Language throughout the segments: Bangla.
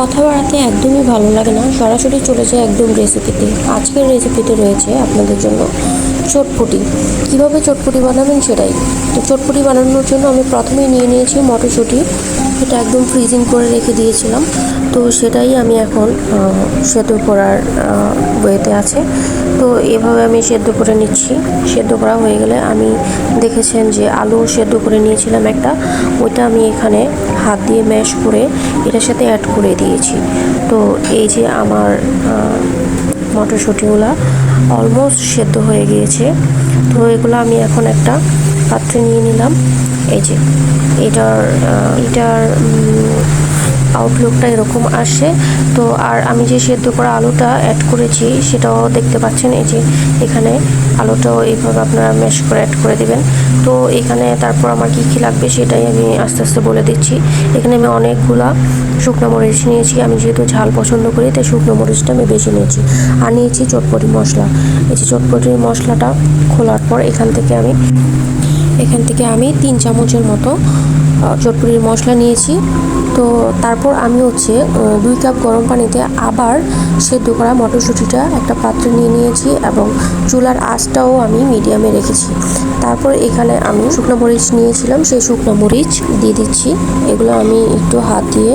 কথা বাড়াতে একদমই ভালো লাগে না। সরাসরি চলে যায় একদম রেসিপিতে আজকের রেসিপিতে রয়েছে আপনাদের জন্য চটপটি। কীভাবে চটপটি বানাবেন সেটাই। তো চটপটি বানানোর জন্য আমি প্রথমেই নিয়ে নিয়েছি মটরশুঁটি। এটা একদম ফ্রিজিং করে রেখে দিয়েছিলাম। তো সেটাই আমি এখন সেদ্ধ করার ওয়েতে আছে। তো এভাবে আমি সেদ্ধ করে নিচ্ছি। সেদ্ধ করা হয়ে গেলে আমি দেখেছেন যে আলু সেদ্ধ করে নিয়েছিলাম একটা। ওইটা আমি এখানে হাত দিয়ে ম্যাশ করে এটার সাথে অ্যাড করে দিয়েছি। তো এই যে আমার মটরশুঁটিগুলো অলমোস্ট সেদ্ধ হয়ে গিয়েছে। তো এগুলো আমি এখন একটা পাত্রে নিয়ে নিলাম। এই যে, এটার এটার আউটলুকটা এরকম আসে। তো আর আমি যে সেদ্ধ করা আলুটা অ্যাড করেছি, সেটাও দেখতে পাচ্ছেন, এই যে এখানে আলুটাও এইভাবে আপনারা ম্যাশ করে অ্যাড করে দেবেন। তো এখানে তারপর আমার কী কী লাগবে সেটাই আমি আস্তে আস্তে বলে দিচ্ছি। এখানে আমি অনেকগুলা শুকনো মরিচ নিয়েছি, আমি যেহেতু ঝাল পছন্দ করি, তাই শুকনো মরিচটা আমি বেশি নিয়েছি। আর নিয়েছি চটপটি মশলা। এই যে চটপটির মশলাটা খোলার পর এখান থেকে আমি এখান থেকে আমি তিন চামচের মতো আহ, চটপটির মশলা নিয়েছি। তো তারপর আমি হচ্ছে দুই কাপ গরম পানিতে আবার সেদ্ধ করা মটরশুঁটিটা একটা পাত্রে নিয়ে নিয়েছি এবং চুলার আঁচটাও আমি মিডিয়ামে রেখেছি। তারপর এখানে আমি শুকনো মরিচ নিয়েছিলাম সেই শুকনো মরিচ দিয়ে দিচ্ছি। এগুলো আমি একটু হাত দিয়ে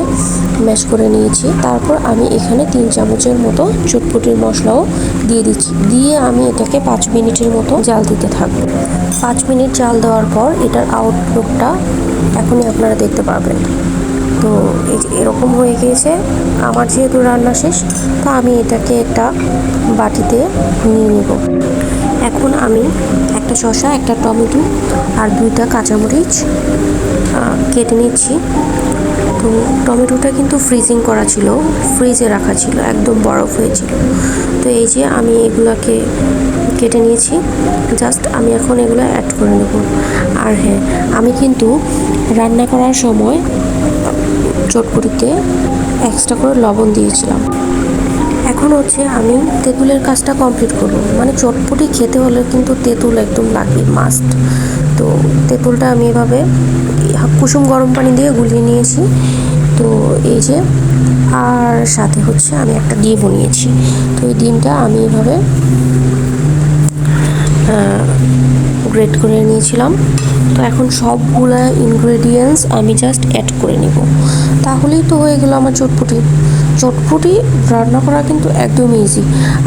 ম্যাশ করে নিয়েছি। তারপর আমি এখানে তিন চামচের মতো চটপটির মশলাও দিয়ে দিচ্ছি। দিয়ে আমি এটাকে পাঁচ মিনিটের মতো জাল দিতে থাকব। পাঁচ মিনিট জাল দেওয়ার পর এটার আউটলুকটা এখনই আপনারা দেখতে পাবেন তো এরকম হয়ে গিয়েছে, আমার যেহেতু রান্না শেষ, তো আমি এটাকে একটা বাটিতে নিয়ে নেব। এখন আমি একটা শসা, একটা টমেটো আর দুইটা কাঁচামরিচ কেটে নিচ্ছি। তো টমেটোটা কিন্তু ফ্রিজিং করা ছিল ফ্রিজে রাখা ছিল, একদম বরফ হয়েছিল তো এই যে আমি এগুলাকে কেটে নিয়েছি জাস্ট আমি এখন এগুলো অ্যাড করে নেব। আর হ্যাঁ আমি কিন্তু রান্না করার সময় চটপটিতে এক্সট্রা করে লবণ দিয়েছিলাম। হচ্ছে আমি তেঁতুলের কাজটা কমপ্লিট করব। মানে চটপটি খেতে হলে কিন্তু তেঁতুল একদম লাগে মাস্ট তো তেঁতুলটা আমি এভাবে কুসুম গরম পানি দিয়ে গুলিয়ে নিয়েছি। তো এই যে, আর সাথে হচ্ছে আমি একটা ডিমও নিয়েছি। তো এই ডিমটা আমি এভাবে গ্রেট করে নিয়েছিলাম। তো এখন সবগুলো ইনগ্রেডিয়েন্টস আমি জাস্ট অ্যাড করে নিব। তাহলেই তো হয়ে গেল আমার চটপটি। চটপটি রান্না করা কিন্তু একদম ইজি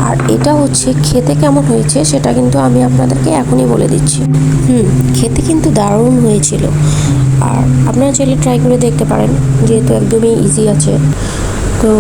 আর এটা হচ্ছে খেতে কেমন হয়েছে সেটা কিন্তু আমি আপনাদেরকে এখনই বলে দিচ্ছি। হুম, খেতে কিন্তু দারুণ হয়েছিল। আর আপনারা চাইলে ট্রাই করে দেখতে পারেন, যেহেতু একদমই ইজি আছে। তো